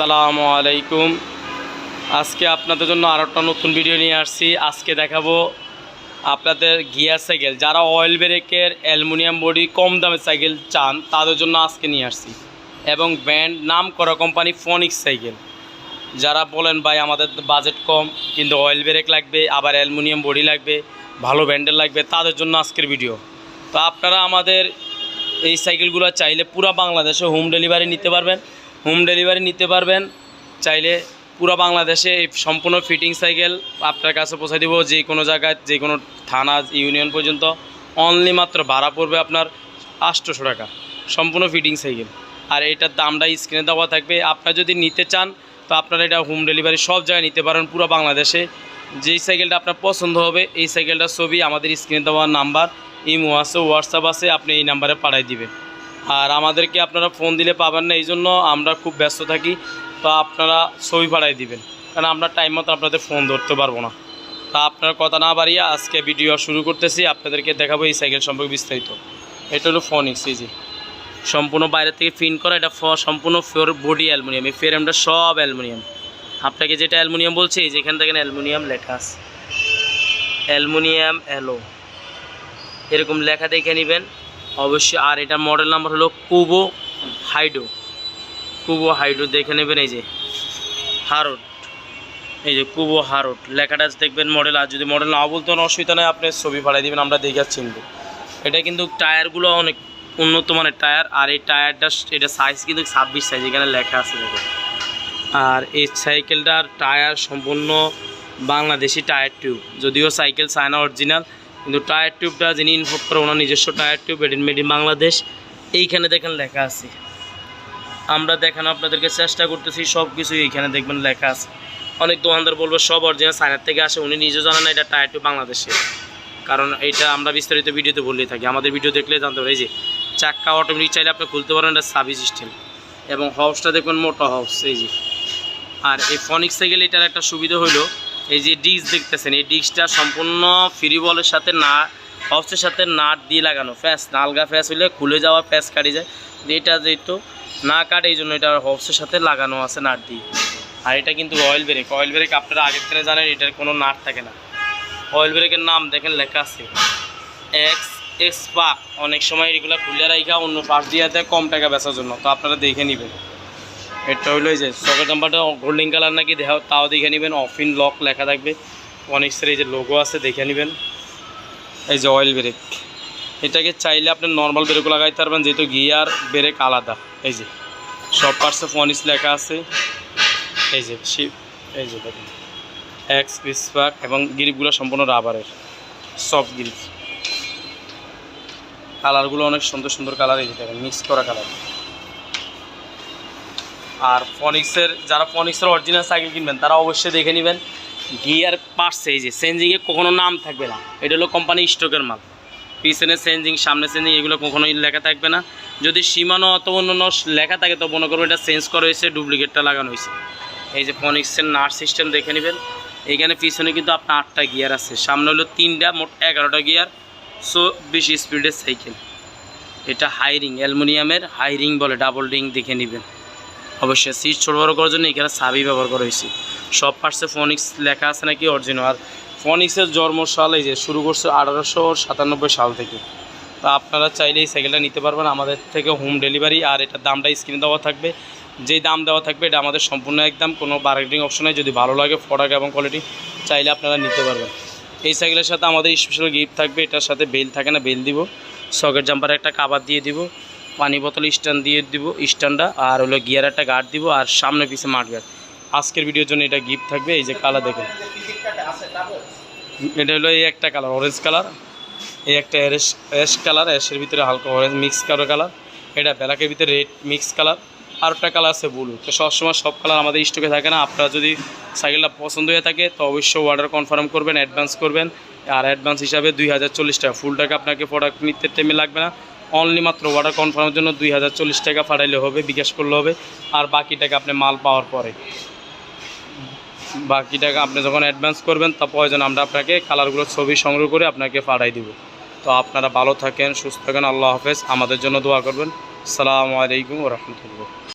আসসালামু আলাইকুম। আজকে আপনাদের জন্য আরও একটা নতুন ভিডিও নিয়ে আসছি। আজকে দেখাবো আপনাদের গিয়ার সাইকেল। যারা অয়েল ব্রেকের অ্যালুমিনিয়াম বডি কম দামের সাইকেল চান, তাদের জন্য আজকে নিয়ে আসছি। এবং ব্র্যান্ড নাম করা কোম্পানি ফনিক্স সাইকেল। যারা বলেন, ভাই, আমাদের বাজেট কম, কিন্তু অয়েল ব্রেক লাগবে, আবার অ্যালুমিনিয়াম বডি লাগবে, ভালো ব্র্যান্ডের লাগবে, তাদের জন্য আজকের ভিডিও। তো আপনারা আমাদের এই সাইকেলগুলো চাইলে পুরো বাংলাদেশে হোম ডেলিভারি নিতে পারবেন। হোম ডেলিভারি নিতে পারবেন। চাইলে পুরো বাংলাদেশে এই সম্পূর্ণ ফিটিং সাইকেল আপনার কাছে পৌঁছে দেবো যে কোনো জায়গায়, যে কোনো থানা, ইউনিয়ন পর্যন্ত। অনলি মাত্র ভাড়া পড়বে আপনার আটশোশো টাকা। সম্পূর্ণ ফিটিং সাইকেল। আর এটার দামটা স্ক্রিনে দেওয়া থাকবে। আপনারা যদি নিতে চান, তো আপনারা এটা হোম ডেলিভারি সব জায়গায় নিতে পারেন পুরো বাংলাদেশে। যেই সাইকেলটা আপনার পছন্দ হবে, এই সাইকেলটার ছবি আমাদের স্ক্রিনে দেওয়া নাম্বার, ইমো আছে, হোয়াটসঅ্যাপ আছে, আপনি এই নাম্বারে পাঠাই দিবেন। আর আমাদেরকে আপনারা ফোন দিলে পাবেন না এই জন্য আমরা খুব ব্যস্ত থাকি। তো আপনারা ছবি পাঠাই দিবেন। কারণ আমরা টাইম মতো আপনাদের ফোন ধরতে পারব না। তা আপনার কথা না বাড়িয়ে আজকে ভিডিও শুরু করতেছি। আপনাদেরকে দেখাবো এই সাইকেল সম্পর্কে বিস্তারিত। এটা হলো ফোনিক্স যে। সম্পূর্ণ বাইরে থেকে ফিন করা, এটা সম্পূর্ণ ফ্লোর বডি অ্যালুমিনিয়াম এই ফ্রেমটা সব অ্যালুমিনিয়াম আপনাকে যেটা অ্যালুমিনিয়াম বলছি যেখান থেকে অ্যালুমিনিয়াম লেখা আছে। অ্যালুমিনিয়াম অ্যালো এরকম লেখা দেখে নেবেন। অবশ্যই, আর এটার মডেল নাম্বার হলো কুবো হাইডো। কুবো হাইডো, দেখে নেবেন এই যে হারোড এই যে কুবো হারোড লেখাটা দেখবেন মডেল আর যদি মডেল না বলতে কোনো অসুবিধা নেই, আপনি ছবি পাঠিয়ে দেবেন, আমরা দেখে চিনব এটা কিন্তু টায়ারগুলো অনেক উন্নত মানের টায়ার, আর এই টায়ারটা, এটা সাইজ কিন্তু ছাব্বিশ সাইজ এখানে লেখা আছে আর এই সাইকেলটার টায়ার সম্পূর্ণ বাংলাদেশি টায়ার টিউব যদিও সাইকেল চায়না অরিজিনাল কিন্তু টায়ার টিউবটা যিনি ইনভোট করে ওনার নিজস্ব tyre tube made in made in Bangladesh, এইখানে দেখেন লেখা আছে। আমরা দেখানো আপনাদেরকে চেষ্টা করতেছি সব কিছুই এইখানে দেখবেন লেখা আছে। অনেক দোকানদার বলব, সব অরিজিনাল চায়নার থেকে আসে, উনি নিজেও জানেন এটা টায়ার টিউব বাংলাদেশে। কারণ এটা আমরা বিস্তারিত ভিডিওতে বললেই থাকি। আমাদের ভিডিও দেখলে জানতে পারি যে চাক্কা অটোমেটিক চাইলে আপনি খুলতে পারেন, এটা সাবি সিস্টেম এবং হাউসটা দেখবেন মোটা হাউস এই যে। আর এই ফনিক গেলে এটার একটা সুবিধা হলো এই যে ডিস্ক দেখতেছেন, এই ডিস্কটা সম্পূর্ণ ফ্রি বলের সাথে না হবসের সাথে নাট দিয়ে লাগানো ফ্যাস নালগা ফ্যাস হলে খুলে যাওয়া ফ্যাস কাটি যায়। এটা যেহেতু না কাটে, এই জন্য এটা হবসের সাথে লাগানো আছে নাট দিয়ে। আর এটা কিন্তু অয়েল ব্রেক অয়েল ব্রেক আপনারা আগের থেকে জানেন, এটার কোনো নাট থাকে না। অয়েল ব্রেকের নাম দেখেন লেখা আছে এক্স এক্সপা অনেক সময় এগুলো খুলে রাখা অন্য পাশ দিয়ে দেয়, কম টাকা বেচার জন্য। তো আপনারা দেখে নেবেন। এটা হলো এই যে সকেট নাম্বারটা গোল্ডেন কালার নাকি, দেখাও, তাও দেখে নেবেন অফিন লক লেখা থাকবে। অনেক্সের এই যে লোগো আছে, দেখে নেবেন। এই যে অয়েল ব্রেক এটাকে চাইলে আপনি নর্মাল ব্রেকও লাগাইতে পারবেন, যেহেতু গিয়ার ব্রেক আলাদা। এই যে, সব পার্টসে ফনিস লেখা আছে। এই যে শিপ এই যে দেখুন। এক্স বিসপাক এবং গ্রিপগুলো সম্পূর্ণ রাবারের সফট গ্রিপ কালারগুলো অনেক সুন্দর সুন্দর কালার এই দেখেন মিক্স করা কালার আর ফনিক্সের যারা ফনিক্সের অরিজিনাল সাইকেল কিনবেন, তারা অবশ্যই দেখে নেবেন। গিয়ার পার্টস এই যে সেঞ্জিংয়ে কখনো নাম থাকবে না। এটা হলো কোম্পানি স্টকের মাল। পিছনে সেঞ্জিং সামনে সেঞ্জিং এগুলো কখনোই লেখা থাকবে না। যদি সীমানো অথবা অন্য লেখা থাকে, তো মনে করব এটা চেঞ্জ করা হয়েছে ডুপ্লিকেটটা লাগানো হয়েছে। এই যে ফনিক্সের নার্স সিস্টেম দেখে নেবেন। এইখানে পিছনে কিন্তু আপনার আটটা গিয়ার আছে। সামনে হলো তিনটা, মোট এগারোটা গিয়ার সো বেশি স্পিডের সাইকেল এটা হাই রিং অ্যালুমিনিয়ামের হাই রিং বলে ডাবল রিং দেখে নেবেন। অবশ্যই সিট ছোটো বড়ো করার জন্য এখানে সাবি ব্যবহার করা হয়েছে। সব পার্টসে ফনিক্স লেখা আছে নাকি অরিজিনাল আর ফনিক্সের জন্মসাল এই যে শুরু করছে আঠারোশো সাতানব্বই সাল থেকে। তা আপনারা চাইলে এই সাইকেলটা নিতে পারবেন। আমাদের থেকে হোম ডেলিভারি আর এটার দামটা স্ক্রিনে দেওয়া থাকবে। যেই দাম দেওয়া থাকবে এটা আমাদের সম্পূর্ণ একদম কোনো বার্গেনিং অপশন যদি ভালো লাগে প্রোডাক্ট এবং কোয়ালিটি চাইলে আপনারা নিতে পারবেন। এই সাইকেলের সাথে আমাদের স্পেশাল গিফট থাকবে। এটার সাথে বেল থাকে না বেল দিব। সকেট জাম্পারে একটা কাবার দিয়ে দিব। পানি বোতল স্ট্যান্ড দিয়ে দিব, স্ট্যান্ডটা, আর হলো গিয়ার একটা গার্ড দিব, আর সামনে পিছে মাঠ গার্ড আজকের ভিডিওর জন্য এটা গিফট থাকবে, এই যে কালার দেখুন। এটা হলো এই একটা কালার অরেঞ্জ কালার। এই একটা অ্যাশ কালার অ্যাশের ভিতরে হালকা অরেঞ্জ মিক্স কালার কালার। এটা ব্ল্যাকের ভিতরে রেড মিক্স কালার। আর একটা কালার আছে ব্লু তো সবসময় সব কালার আমাদের স্টকে থাকে না। আপনারা যদি সাইকেলটা পছন্দ হয়ে থাকে, তো অবশ্যই অর্ডার কনফার্ম করবেন অ্যাডভান্স করবেন। আর অ্যাডভান্স হিসাবে দুই হাজার চল্লিশ টাকা ফুল টাকা আপনাকে প্রোডাক্ট নিতে টাইমে লাগবে না। অনলি মাত্র অর্ডার কনফার্মের জন্য দুই হাজার চল্লিশ টাকা পাঠাইলে হবে, বিকাশ করলে হবে। আর বাকি টাকা আপনি মাল পাওয়ার পরে। বাকি টাকা আপনি যখন অ্যাডভান্স করবেন, তা প্রয়োজন আমরা আপনাকে কালারগুলোর ছবি সংগ্রহ করে আপনাকে পাঠাই দিব। তো আপনারা ভালো থাকেন, সুস্থ থাকেন, আল্লাহ হাফেজ। আমাদের জন্য দোয়া করবেন। সালামু আলাইকুম রহমতুল্লাহ।